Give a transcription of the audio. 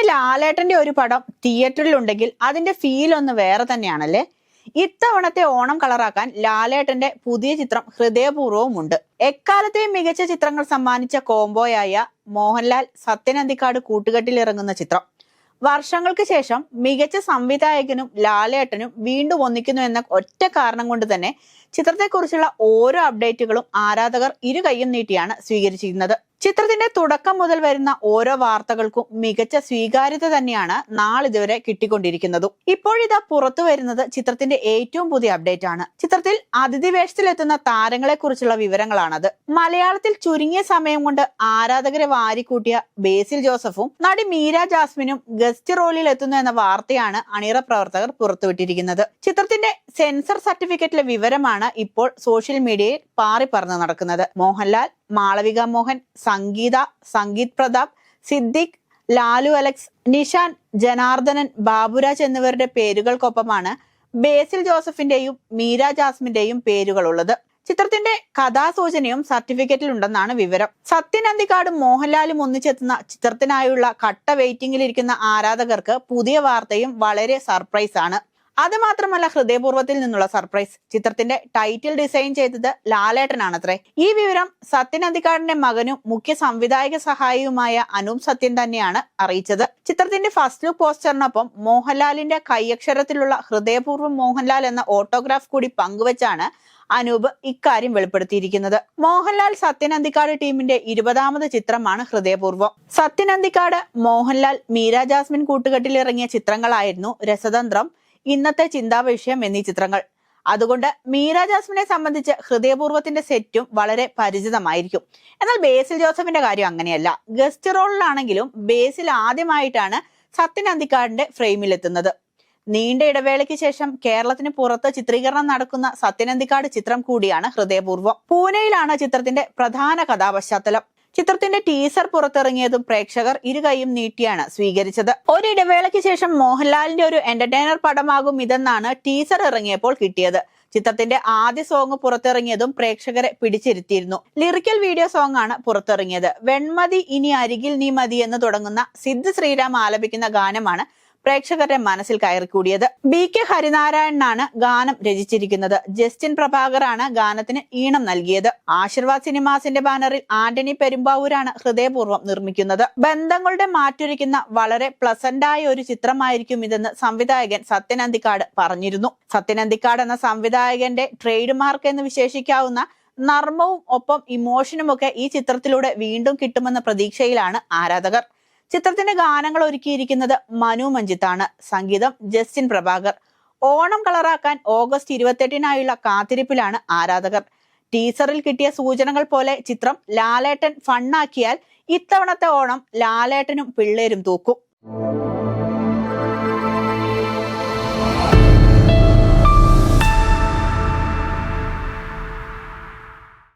അങ്ങനെ ലാലേട്ടന്റെ ഒരു പടം തിയേറ്ററിൽ ഉണ്ടെങ്കിൽ അതിന്റെ ഫീൽ ഒന്ന് വേറെ തന്നെയാണല്ലേ? ഇത്തവണത്തെ ഓണം കളറാക്കാൻ ലാലേട്ടന്റെ പുതിയ ചിത്രം ഹൃദയപൂർവവും ഉണ്ട് എക്കാലത്തെയും മികച്ച ചിത്രങ്ങൾ സമ്മാനിച്ച കോംബോയായ മോഹൻലാൽ സത്യനന്ദിക്കാട് കൂട്ടുകെട്ടിൽ ഇറങ്ങുന്ന ചിത്രം. വർഷങ്ങൾക്ക് ശേഷം മികച്ച സംവിധായകനും ലാലേട്ടനും വീണ്ടും ഒന്നിക്കുന്നു എന്ന ഒറ്റ കാരണം കൊണ്ട് തന്നെ ചിത്രത്തെക്കുറിച്ചുള്ള ഓരോ അപ്ഡേറ്റുകളും ആരാധകർ ഇരു കൈയും നീട്ടിയാണ് സ്വീകരിച്ചിരുന്നത്. ചിത്രത്തിന്റെ തുടക്കം മുതൽ വരുന്ന ഓരോ വാർത്തകൾക്കും മികച്ച സ്വീകാര്യത തന്നെയാണ് നാളിതുവരെ കിട്ടിക്കൊണ്ടിരിക്കുന്നതും. ഇപ്പോഴിതാ പുറത്തു വരുന്നത് ചിത്രത്തിന്റെ ഏറ്റവും പുതിയ അപ്ഡേറ്റ് ആണ്. ചിത്രത്തിൽ അതിഥി വേഷത്തിലെത്തുന്ന താരങ്ങളെ കുറിച്ചുള്ള വിവരങ്ങളാണത്. മലയാളത്തിൽ ചുരുങ്ങിയ സമയം കൊണ്ട് ആരാധകരെ വാരിക്കൂട്ടിയ ബേസിൽ ജോസഫും നടി മീര ജാസ്മിനും ഗസ്റ്റ് റോളിൽ എത്തുന്നു എന്ന വാർത്തയാണ് അണിയറ പ്രവർത്തകർ പുറത്തുവിട്ടിരിക്കുന്നത്. ചിത്രത്തിന്റെ സെൻസർ സർട്ടിഫിക്കറ്റിലെ വിവരമാണ് ഇപ്പോൾ സോഷ്യൽ മീഡിയയിൽ പാറി പറന്ന് നടക്കുന്നത്. മോഹൻലാൽ മാളവിക മോഹൻ സംഗീത സംഗീത് പ്രതാപ് സിദ്ദിഖ് ലാലു അലക്സ് നിഷാൻ ജനാർദ്ദനൻ ബാബുരാജ് എന്നിവരുടെ പേരുകൾക്കൊപ്പമാണ് ബേസിൽ ജോസഫിന്റെയും മീര ജാസ്മിന്റെയും പേരുകളുള്ളത്. ചിത്രത്തിന്റെ കഥാസൂചനയും സർട്ടിഫിക്കറ്റിൽ ഉണ്ടെന്നാണ് വിവരം. സത്യൻ അന്തിക്കാടും മോഹൻലാലും ഒന്നിച്ചെത്തുന്ന ചിത്രത്തിനായുള്ള കട്ട വെയിറ്റിംഗിലിരിക്കുന്ന ആരാധകർക്ക് പുതിയ വാർത്തയും വളരെ സർപ്രൈസ് ആണ് അത് മാത്രമല്ല ഹൃദയപൂർവത്തിൽ നിന്നുള്ള സർപ്രൈസ്. ചിത്രത്തിന്റെ ടൈറ്റിൽ ഡിസൈൻ ചെയ്തത് ലാലേട്ടനാണത്രേ. ഈ വിവരം സത്യൻ അന്തിക്കാടിന്റെ മകനും മുഖ്യ സംവിധായക സഹായിയുമായ അനൂപ് സത്യൻ തന്നെയാണ് അറിയിച്ചത്. ചിത്രത്തിന്റെ ഫസ്റ്റ് ലുക്ക് പോസ്റ്ററിനൊപ്പം മോഹൻലാലിന്റെ കൈയക്ഷരത്തിലുള്ള ഹൃദയപൂർവം മോഹൻലാൽ എന്ന ഓട്ടോഗ്രാഫ് കൂടി പങ്കുവച്ചാണ് അനൂപ് ഇക്കാര്യം വെളിപ്പെടുത്തിയിരിക്കുന്നത്. മോഹൻലാൽ സത്യൻ അന്തിക്കാട് ടീമിന്റെ ഇരുപതാമത് ചിത്രമാണ് ഹൃദയപൂർവം. സത്യൻ അന്തിക്കാട് മോഹൻലാൽ മീര ജാസ്മിൻ കൂട്ടുകെട്ടിൽ ഇറങ്ങിയ ചിത്രങ്ങളായിരുന്നു രസതന്ത്രം. ഇന്നത്തെ ചിന്താവിഷയം എന്നീ ചിത്രങ്ങൾ. അതുകൊണ്ട് മീര ജാസ്മിനെ സംബന്ധിച്ച് ഹൃദയപൂർവത്തിന്റെ സെറ്റും വളരെ പരിചിതമായിരിക്കും. എന്നാൽ ബേസിൽ ജോസഫിന്റെ കാര്യം അങ്ങനെയല്ല. ഗസ്റ്റ് റോളിലാണെങ്കിലും ബേസിൽ ആദ്യമായിട്ടാണ് സത്യൻ അന്തിക്കാടിന്റെ ഫ്രെയിമിലെത്തുന്നത്. നീണ്ട ഇടവേളയ്ക്ക് ശേഷം കേരളത്തിന് പുറത്ത് ചിത്രീകരണം നടക്കുന്ന സത്യനന്തിക്കാട് ചിത്രം കൂടിയാണ് ഹൃദയപൂർവം. പൂനെയിലാണ് ചിത്രത്തിന്റെ പ്രധാന കഥാപശ്ചാത്തലം. ചിത്രത്തിന്റെ ടീസർ പുറത്തിറങ്ങിയതും പ്രേക്ഷകർ ഇരുകൈയും നീട്ടിയാണ് സ്വീകരിച്ചത്. ഒരിടവേളയ്ക്ക് ശേഷം മോഹൻലാലിന്റെ ഒരു എന്റർടൈനർ പടമാകും ഇതെന്നാണ് ടീസർ ഇറങ്ങിയപ്പോൾ കിട്ടിയത്. ചിത്രത്തിന്റെ ആദ്യ സോങ് പുറത്തിറങ്ങിയതും പ്രേക്ഷകരെ പിടിച്ചിരുത്തിയിരുന്നു. ലിറിക്കൽ വീഡിയോ സോങ് ആണ് പുറത്തിറങ്ങിയത്. വെൺമതി ഇനി അരികിൽ നീ മതി എന്ന് തുടങ്ങുന്ന സിദ്ധ് ശ്രീരാം ആലപിക്കുന്ന ഗാനമാണ് പ്രേക്ഷകരുടെ മനസ്സിൽ കയറിക്കൂടിയത്. ബി കെ ഹരിനാരായണനാണ് ഗാനം രചിച്ചിരിക്കുന്നത്. ജസ്റ്റിൻ പ്രഭാകറാണ് ഗാനത്തിന് ഈണം നൽകിയത്. ആശീർവാദ് സിനിമാസിന്റെ ബാനറിൽ ആന്റണി പെരുമ്പാവൂരാണ് ഹൃദയപൂർവം നിർമ്മിക്കുന്നത്. ബന്ധങ്ങളുടെ മാറ്റുരയ്ക്കുന്ന വളരെ പ്ലസന്റായ ഒരു ചിത്രമായിരിക്കും ഇതെന്ന് സംവിധായകൻ സത്യൻ അന്തിക്കാട് പറഞ്ഞിരുന്നു. സത്യൻ അന്തിക്കാട് എന്ന സംവിധായകന്റെ ട്രേഡ് മാർക്ക് എന്ന് വിശേഷിക്കാവുന്ന നർമ്മവും ഒപ്പം ഇമോഷനും ഒക്കെ ഈ ചിത്രത്തിലൂടെ വീണ്ടും കിട്ടുമെന്ന പ്രതീക്ഷയിലാണ് ആരാധകർ. ചിത്രത്തിന്റെ ഗാനങ്ങൾ ഒരുക്കിയിരിക്കുന്നത് മനു മഞ്ജിത്താണ്. സംഗീതം ജസ്റ്റിൻ പ്രഭാകർ. ഓണം കളറാക്കാൻ ഓഗസ്റ്റ് ഇരുപത്തെട്ടിനായുള്ള കാത്തിരിപ്പിലാണ് ആരാധകർ. ടീസറിൽ കിട്ടിയ സൂചനകൾ പോലെ ചിത്രം ലാലേട്ടൻ ഫണ്ണാക്കിയാൽ ഇത്തവണത്തെ ഓണം ലാലേട്ടനും പിള്ളേരും തൂക്കും.